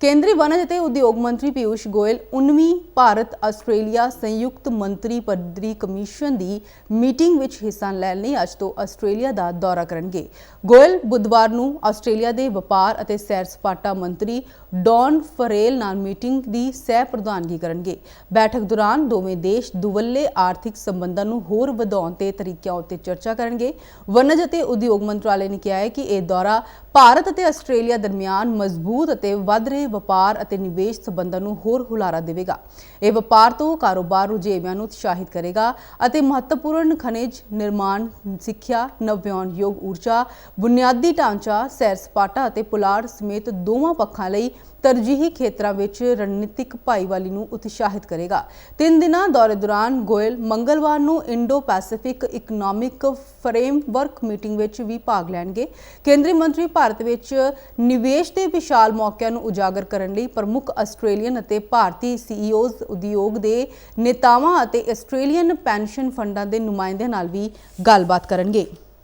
ਕੇਂਦਰੀ ਵਣਜ ਅਤੇ ਉਦਯੋਗ ਮੰਤਰੀ ਪਿਊਸ਼ ਗੋਇਲ 19ਵੀਂ ਭਾਰਤ ਆਸਟ੍ਰੇਲੀਆ ਸੰਯੁਕਤ ਮੰਤਰੀ ਪੱਧਰੀ ਕਮਿਸ਼ਨ ਦੀ ਮੀਟਿੰਗ ਵਿੱਚ ਹਿੱਸਾ ਲੈਣ ਲਈ ਅੱਜ ਤੋਂ ਆਸਟ੍ਰੇਲੀਆ ਦਾ ਦੌਰਾ ਕਰਨਗੇ। ਗੋਇਲ ਬੁੱਧਵਾਰ ਨੂੰ ਆਸਟ੍ਰੇਲੀਆ ਦੇ ਵਪਾਰ ਅਤੇ ਸੈਰ ਸਪਾਟਾ ਮੰਤਰੀ ਡੌਨ ਫਰੇਲ ਨਾਲ ਮੀਟਿੰਗ ਦੀ ਸਹਿ ਪ੍ਰਧਾਨਗੀ ਕਰਨਗੇ। ਬੈਠਕ ਦੌਰਾਨ ਦੋਵੇਂ ਦੇਸ਼ ਦੁਵੱਲੇ ਆਰਥਿਕ ਸੰਬੰਧਾਂ ਨੂੰ ਹੋਰ ਵਧਾਉਣ ਤੇ ਤਰੀਕਿਆਂ ਉੱਤੇ ਚਰਚਾ ਕਰਨਗੇ। ਵਣਜ ਅਤੇ ਉਦਯੋਗ ਮੰਤਰਾਲੇ ਨੇ ਕਿਹਾ ਹੈ ਕਿ ਇਹ ਦੌਰਾ ਭਾਰਤ ਅਤੇ ਆਸਟ੍ਰੇਲੀਆ ਦਰਮਿਆਨ ਮਜ਼ਬੂਤ ਅਤੇ ਵੱਧ ਰਹੇ ਵਪਾਰ ਅਤੇ ਨਿਵੇਸ਼ ਸਬੰਧਾਂ ਨੂੰ ਹੋਰ ਹੁਲਾਰਾ ਦੇਵੇਗਾ। ਇਹ ਵਪਾਰ ਤੋਂ ਕਾਰੋਬਾਰ ਰੁਝੇਵਿਆਂ ਨੂੰ ਉਤਸ਼ਾਹਿਤ ਕਰੇਗਾ ਅਤੇ ਮਹੱਤਵਪੂਰਨ ਖਣਿਜ, ਨਿਰਮਾਣ, ਸਿੱਖਿਆ ਨਵਿਆਉਣਯੋਗ ਊਰਜਾ, ਬੁਨਿਆਦੀ ਢਾਂਚਾ, ਸੈਰ ਸਪਾਟਾ ਅਤੇ ਪੁਲਾੜ ਸਮੇਤ ਦੋਵਾਂ ਪੱਖਾਂ ਲਈ ਤਰਜੀਹੀ ਖੇਤਰਾਂ ਵਿੱਚ ਰਣਨੀਤਿਕ ਭਾਈਵਾਲੀ ਨੂੰ ਉਤਸ਼ਾਹਿਤ ਕਰੇਗਾ। ਤਿੰਨ ਦਿਨਾਂ ਦੌਰੇ ਦੌਰਾਨ ਗੋਇਲ ਮੰਗਲਵਾਰ ਨੂੰ Indo Pacific economic framework meeting ਵਿੱਚ ਵੀ ਭਾਗ ਲੈਣਗੇ। ਕੇਂਦਰੀ ਮੰਤਰੀ ਭਾਰਤ ਵਿੱਚ ਨਿਵੇਸ਼ ਦੇ ਵਿਸ਼ਾਲ ਮੌਕਿਆਂ ਨੂੰ ਉਜਾਗਰ ਉਜਾਗਰ ਕਰਨ ਲਈ ਪ੍ਰਮੁੱਖ ਆਸਟ੍ਰੇਲੀਅਨ ਅਤੇ ਭਾਰਤੀ ਸੀਈਓਜ਼ ਉਦਯੋਗ ਦੇ ਨੇਤਾਵਾਂ ਅਤੇ ਆਸਟ੍ਰੇਲੀਅਨ ਪੈਨਸ਼ਨ ਫੰਡਾਂ ਦੇ ਨੁਮਾਇੰਦਿਆਂ ਨਾਲ ਵੀ ਗੱਲਬਾਤ ਕਰਨਗੇ।